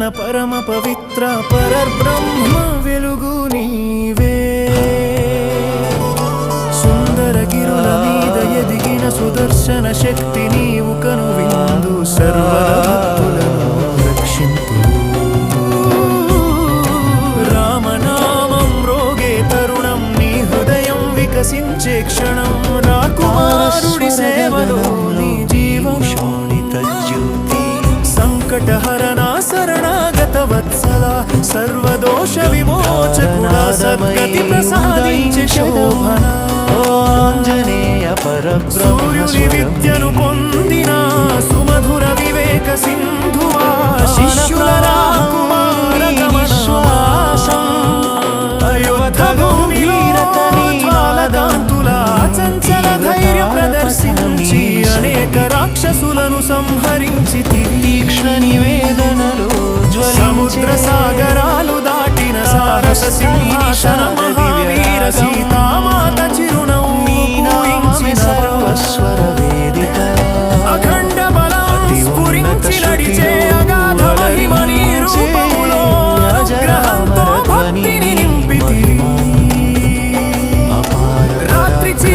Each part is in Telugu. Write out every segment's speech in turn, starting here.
పరమ పరమపవిత్ర పరబ్రహ్మ వెలుగు నీవే. సుందర గిరుల మీద ఎదిగిన సుదర్శన శక్తి నీవు కను విందు రక్షింపు. రామనామం రోగే తరుణం క్షణం. రాకుమారుడి సేవలో దోష విమోచకుడా సద్గతి ప్రసాదించే శోభన ఆంజనేయ సూర్యుని విద్యను పొందిన సుమధుర వివేక సింధువా శిష్యుల అనేక రాక్షసులను సంహరించి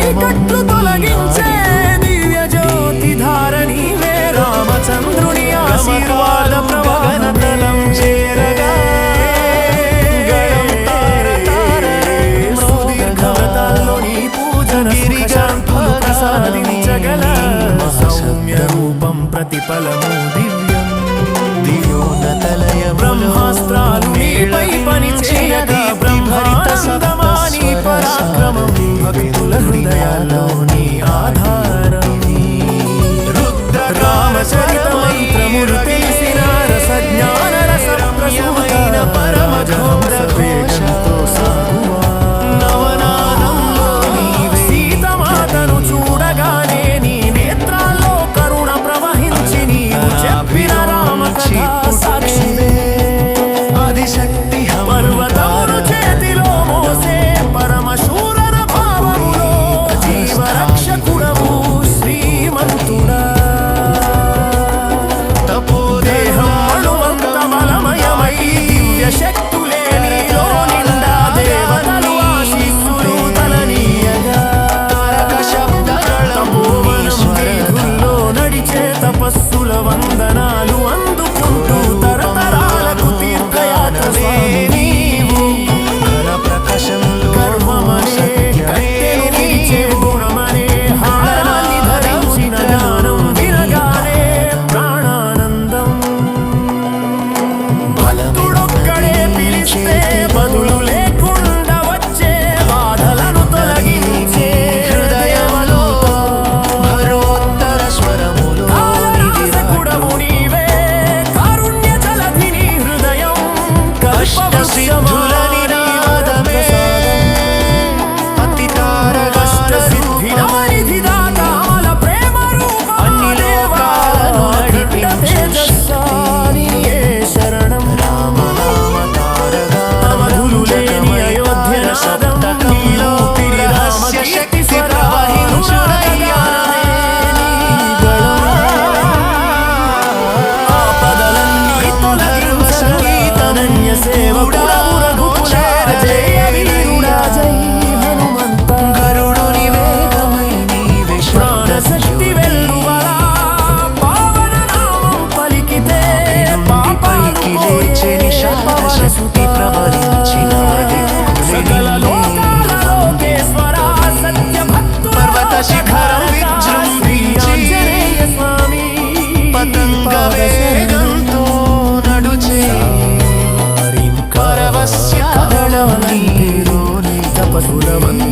చీకట్లు తొలగించే దివ్య జ్యోతి ధారణి వే రామచంద్రుని ఆశీర్వాద ప్రవాహతలం చేరగా. ప్రసాదించగల సౌమ్య రూపం ప్రతిఫలం Yama. மதுரவன்